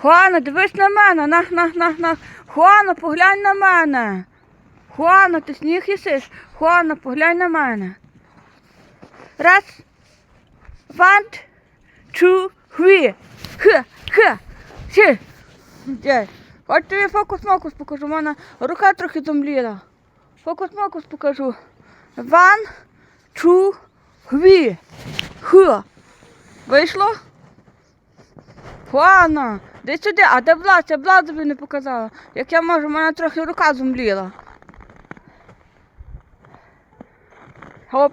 Хуана, дивись на мене. Нах, нах, нах, нах. Хуана, поглянь на мене. Хуана, ти сніг їсиш? Хуана, поглянь на мене. Раз. One, two, three. Х, х. Де? Хоч тобі фокус-мокус покажу. У мене рука трохи зомліла. Фокус-мокус покажу. One, two, three. Х. Вийшло? Хуана, де сюди, а де Влад? Я Влад тобі не показала. Як я можу, у мене трохи рука зумліла. Хоп.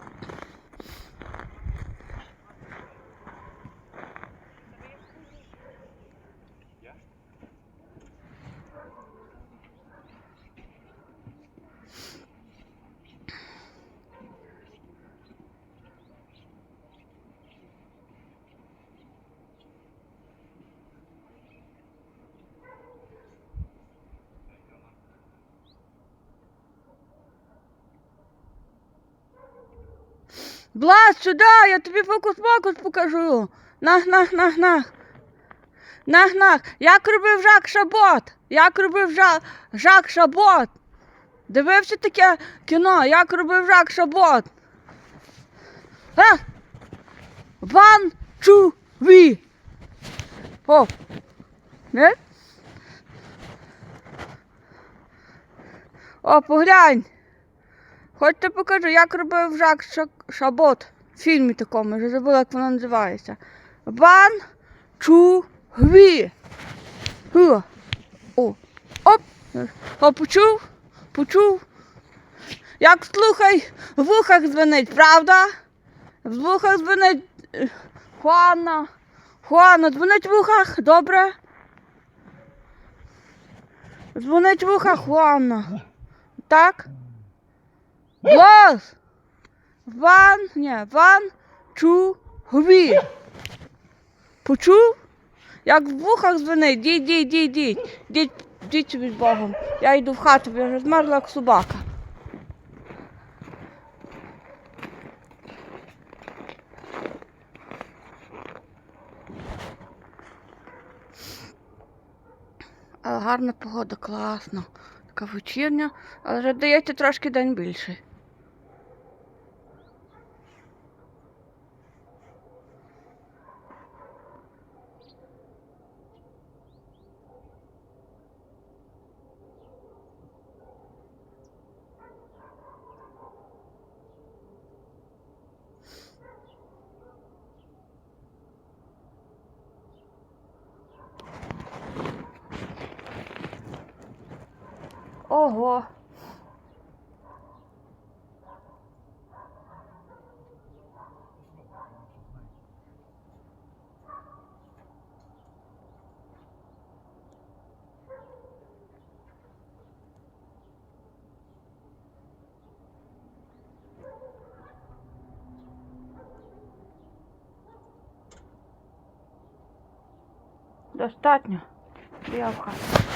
Влад, сюди, я тобі фокус-покус покажу. Нах, нах, нах, нах. Нах, нах. Як робив Жак Шабот? Як робив Жак, Жак Шабот? Дивився таке кіно, як робив Жак Шабот? А? One, two, three. О. Не? О, поглянь. Хочете покажу, як робив Жак Шабот в фільмі такому, вже забула, як воно називається. One, two, three. О, оп. О, почув? Почув? Як слухай, в вухах дзвонить, правда? В вухах дзвонить е, Хуана. Хуана, дзвонить в вухах, добре? Дзвонить в вухах Хуана. Так? Глаз! Ван, ні, ван, чу, гві. Почув? Як в вухах дзвонить, діть, діть, діть, діть, діть, діть собі з Богом. Я йду в хату, я вже змерзла як собака. Але гарна погода, класно. Така вечірня, але вже дається трошки день більший. Ого. Достатньо. Я в хату.